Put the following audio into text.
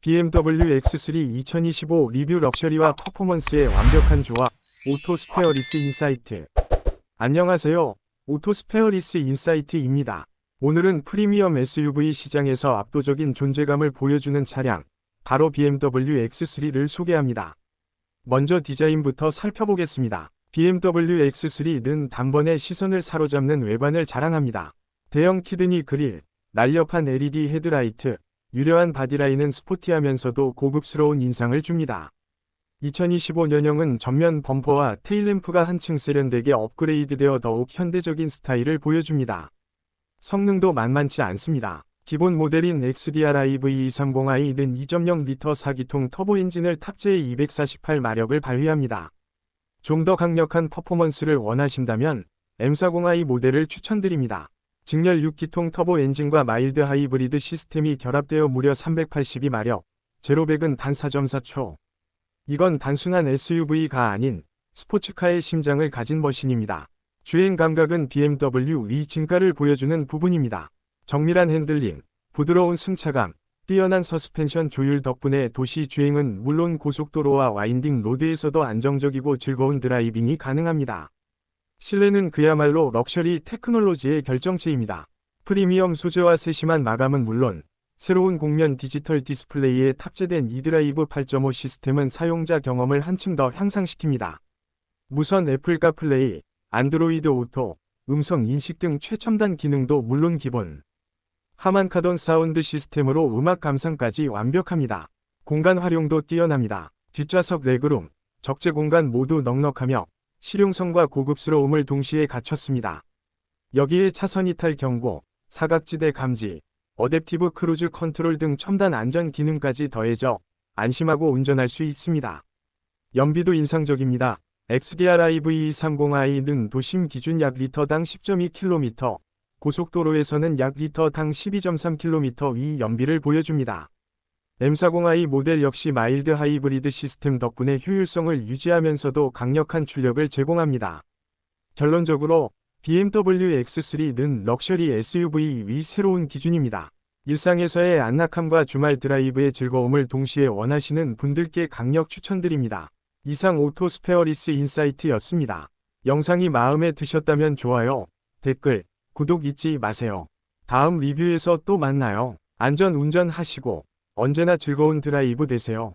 BMW X3 2025 리뷰 럭셔리와 퍼포먼스의 완벽한 조합 오토 스페어리스 인사이트 안녕하세요. 오토 스페어리스 인사이트입니다. 오늘은 프리미엄 SUV 시장에서 압도적인 존재감을 보여주는 차량 바로 BMW X3를 소개합니다. 먼저 디자인부터 살펴보겠습니다. BMW X3는 단번에 시선을 사로잡는 외관을 자랑합니다. 대형 키드니 그릴, 날렵한 LED 헤드라이트, 유려한 바디라인은 스포티하면서도 고급스러운 인상을 줍니다. 2025년형은 전면 범퍼와 테일램프가 한층 세련되게 업그레이드되어 더욱 현대적인 스타일을 보여줍니다. 성능도 만만치 않습니다. 기본 모델인 XDR-i V230i는 2.0L 4기통 터보 엔진을 탑재해 248마력을 발휘합니다. 좀 더 강력한 퍼포먼스를 원하신다면 M40i 모델을 추천드립니다. 직렬 6기통 터보 엔진과 마일드 하이브리드 시스템이 결합되어 무려 382마력, 제로백은 단 4.4초. 이건 단순한 SUV가 아닌 스포츠카의 심장을 가진 머신입니다. 주행 감각은 BMW 위 진가를 보여주는 부분입니다. 정밀한 핸들링, 부드러운 승차감, 뛰어난 서스펜션 조율 덕분에 도시 주행은 물론 고속도로와 와인딩 로드에서도 안정적이고 즐거운 드라이빙이 가능합니다. 실내는 그야말로 럭셔리 테크놀로지의 결정체입니다. 프리미엄 소재와 세심한 마감은 물론 새로운 곡면 디지털 디스플레이에 탑재된 이드라이브 8.5 시스템은 사용자 경험을 한층 더 향상시킵니다. 무선 애플 카플레이, 안드로이드 오토, 음성 인식 등 최첨단 기능도 물론 기본. 하만카돈 사운드 시스템으로 음악 감상까지 완벽합니다. 공간 활용도 뛰어납니다. 뒷좌석 레그룸, 적재 공간 모두 넉넉하며 실용성과 고급스러움을 동시에 갖췄습니다. 여기에 차선 이탈 경고, 사각지대 감지, 어댑티브 크루즈 컨트롤 등 첨단 안전 기능까지 더해져 안심하고 운전할 수 있습니다. 연비도 인상적입니다. XDR-i V230i는 도심 기준 약 리터당 10.2km, 고속도로에서는 약 리터당 12.3km 위 연비를 보여줍니다. M40i 모델 역시 마일드 하이브리드 시스템 덕분에 효율성을 유지하면서도 강력한 출력을 제공합니다. 결론적으로 BMW X3는 럭셔리 SUV 위 새로운 기준입니다. 일상에서의 안락함과 주말 드라이브의 즐거움을 동시에 원하시는 분들께 강력 추천드립니다. 이상 오토 스페어리스 인사이트였습니다. 영상이 마음에 드셨다면 좋아요, 댓글, 구독 잊지 마세요. 다음 리뷰에서 또 만나요. 안전 운전하시고 언제나 즐거운 드라이브 되세요.